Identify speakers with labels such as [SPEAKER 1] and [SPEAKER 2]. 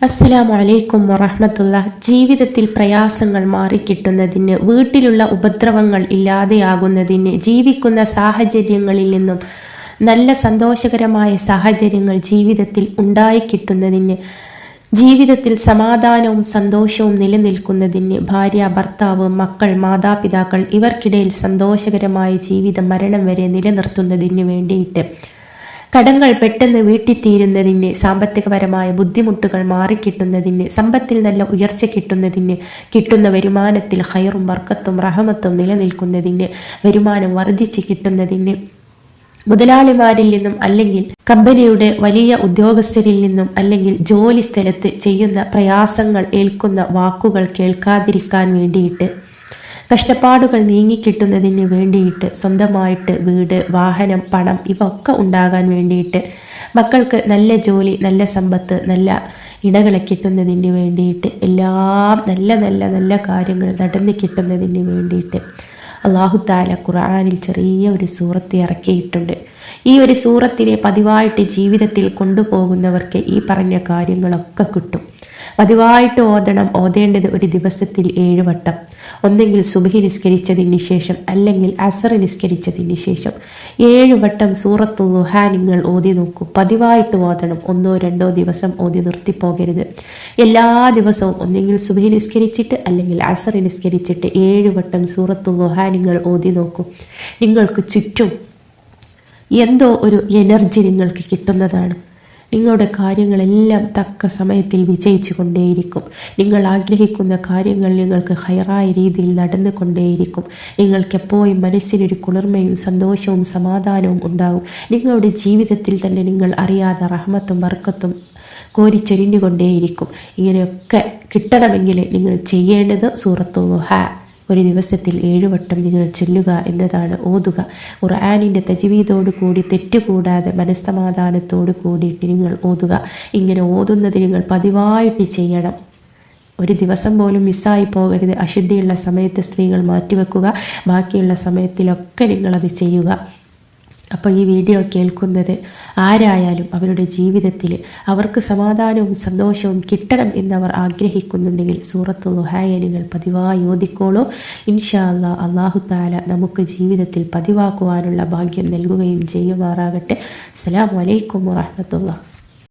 [SPEAKER 1] അസ്സലാമു അലൈക്കും വറഹമത്തുള്ള ജീവിതത്തിൽ പ്രയാസങ്ങൾ മാറിക്കിട്ടുന്നതിന് വീട്ടിലുള്ള ഉപദ്രവങ്ങൾ ഇല്ലാതെയാകുന്നതിന് ജീവിക്കുന്ന സാഹചര്യങ്ങളിൽ നിന്നും നല്ല സന്തോഷകരമായ സാഹചര്യങ്ങൾ ജീവിതത്തിൽ ഉണ്ടായിക്കിട്ടുന്നതിന് ജീവിതത്തിൽ സമാധാനവും സന്തോഷവും നിലനിൽക്കുന്നതിന് ഭാര്യ ഭർത്താവ് മക്കൾ മാതാപിതാക്കൾ ഇവർക്കിടയിൽ സന്തോഷകരമായ ജീവിതം മരണം വരെ നിലനിർത്തുന്നതിന് വേണ്ടിയിട്ട് കടങ്ങൾ പെട്ടെന്ന് വീട്ടിത്തീരുന്നതിന് സാമ്പത്തികപരമായ ബുദ്ധിമുട്ടുകൾ മാറിക്കിട്ടുന്നതിന് സമ്പത്തിൽ നല്ല ഉയർച്ച കിട്ടുന്നതിന് കിട്ടുന്ന വരുമാനത്തിൽ ഹയറും വർക്കത്തും റഹമത്തും നിലനിൽക്കുന്നതിന് വരുമാനം വർദ്ധിച്ച് കിട്ടുന്നതിന്. മുതലാളിമാരിൽ നിന്നും അല്ലെങ്കിൽ കമ്പനിയുടെ വലിയ ഉദ്യോഗസ്ഥരിൽ നിന്നും അല്ലെങ്കിൽ ജോലി സ്ഥലത്ത് ചെയ്യുന്ന പ്രയാസങ്ങൾ ഏൽക്കുന്ന വാക്കുകൾ കേൾക്കാതിരിക്കാൻ വേണ്ടിയിട്ട് കഷ്ടപ്പാടുകൾ നീങ്ങിക്കിട്ടുന്നതിന് വേണ്ടിയിട്ട് സ്വന്തമായിട്ട് വീട് വാഹനം പണം ഇവ ഒക്കെ ഉണ്ടാകാൻ വേണ്ടിയിട്ട് മക്കൾക്ക് നല്ല ജോലി നല്ല സമ്പത്ത് നല്ല ഇണകളെ കിട്ടുന്നതിന് വേണ്ടിയിട്ട് എല്ലാം നല്ല നല്ല നല്ല കാര്യങ്ങൾ നടന്നു കിട്ടുന്നതിന് വേണ്ടിയിട്ട് അള്ളാഹു താല ഖുർആാനിൽ ചെറിയ ഒരു സൂറത്ത് ഇറക്കിയിട്ടുണ്ട്. ഈ ഒരു സൂറത്തിനെ പതിവായിട്ട് ജീവിതത്തിൽ കൊണ്ടുപോകുന്നവർക്ക് ഈ പറഞ്ഞ കാര്യങ്ങളൊക്കെ കിട്ടും. പതിവായിട്ട് ഓതണം. ഓതേണ്ടത് ഒരു ദിവസത്തിൽ ഏഴ് വട്ടം. ഒന്നെങ്കിൽ സുബഹി നിസ്കരിച്ചതിന് ശേഷം അല്ലെങ്കിൽ അസർ നിസ്കരിച്ചതിന് ശേഷം. ഏഴ് വട്ടം സൂറത്തു ലുഹാ നിങ്ങൾ ഓതി നോക്കൂ. പതിവായിട്ട് ഓതണം. ഒന്നോ രണ്ടോ ദിവസം ഓതി നിർത്തിപ്പോകരുത്. എല്ലാ ദിവസവും ഒന്നെങ്കിൽ സുബഹി നിസ്കരിച്ചിട്ട് അല്ലെങ്കിൽ അസർ നിസ്കരിച്ചിട്ട് ഏഴ് വട്ടം സൂറത്തു ലുഹാ നിങ്ങൾ ഓതി നോക്കൂ. നിങ്ങൾക്ക് ചുറ്റും എന്തോ ഒരു എനർജി നിങ്ങൾക്ക് കിട്ടുന്നതാണ്. നിങ്ങളുടെ കാര്യങ്ങളെല്ലാം തക്ക സമയത്തിൽ വിജയിച്ചു കൊണ്ടേയിരിക്കും നിങ്ങൾ ആഗ്രഹിക്കുന്ന കാര്യങ്ങൾ നിങ്ങൾക്ക് ഹയറായ രീതിയിൽ നടന്നു കൊണ്ടേയിരിക്കും നിങ്ങൾക്കെപ്പോഴും മനസ്സിനൊരു കുളിർമയും സന്തോഷവും സമാധാനവും ഉണ്ടാവും നിങ്ങളുടെ ജീവിതത്തിൽ തന്നെ നിങ്ങൾ അറിയാതെ റഹ്മത്തും വർക്കത്തും കോരിച്ചൊരിഞ്ഞുകൊണ്ടേയിരിക്കും ഇങ്ങനെയൊക്കെ കിട്ടണമെങ്കിൽ നിങ്ങൾ ചെയ്യേണ്ടത് സൂറത്തു ഹാ ഒരു ദിവസത്തിൽ ഏഴുവട്ടം നിങ്ങൾ ചൊല്ലുക എന്നതാണ് ഓതുക. ഖുർആാനിന്റെ തജ്വീദോട് കൂടി തെറ്റുകൂടാതെ മനസ്സമാധാനത്തോടു കൂടിയിട്ട് നിങ്ങൾ ഓതുക. ഇങ്ങനെ ഓതുന്നത് നിങ്ങൾ പതിവായിട്ട് ചെയ്യണം. ഒരു ദിവസം പോലും മിസ്സായി പോകരുത്. അശുദ്ധിയുള്ള സമയത്ത് സ്ത്രീകൾ മാറ്റിവെക്കുക. ബാക്കിയുള്ള സമയത്തിലൊക്കെ നിങ്ങളത് ചെയ്യുക. അപ്പോൾ ഈ വീഡിയോ കേൾക്കുന്നത് ആരായാലും അവരുടെ ജീവിതത്തിൽ അവർക്ക് സമാധാനവും സന്തോഷവും കിട്ടണം എന്നവർ ആഗ്രഹിക്കുന്നുണ്ടെങ്കിൽ സൂറത്തു ലുഹായനുകൾ പതിവായി ഓതിക്കോളൂ. ഇൻഷാ അല്ലാ അള്ളാഹു താല നമുക്ക് ജീവിതത്തിൽ പതിവാക്കുവാനുള്ള ഭാഗ്യം നൽകുകയും ചെയ്യുമാറാകട്ടെ. അസ്സലാമു അലൈക്കും വറഹമത്തുള്ള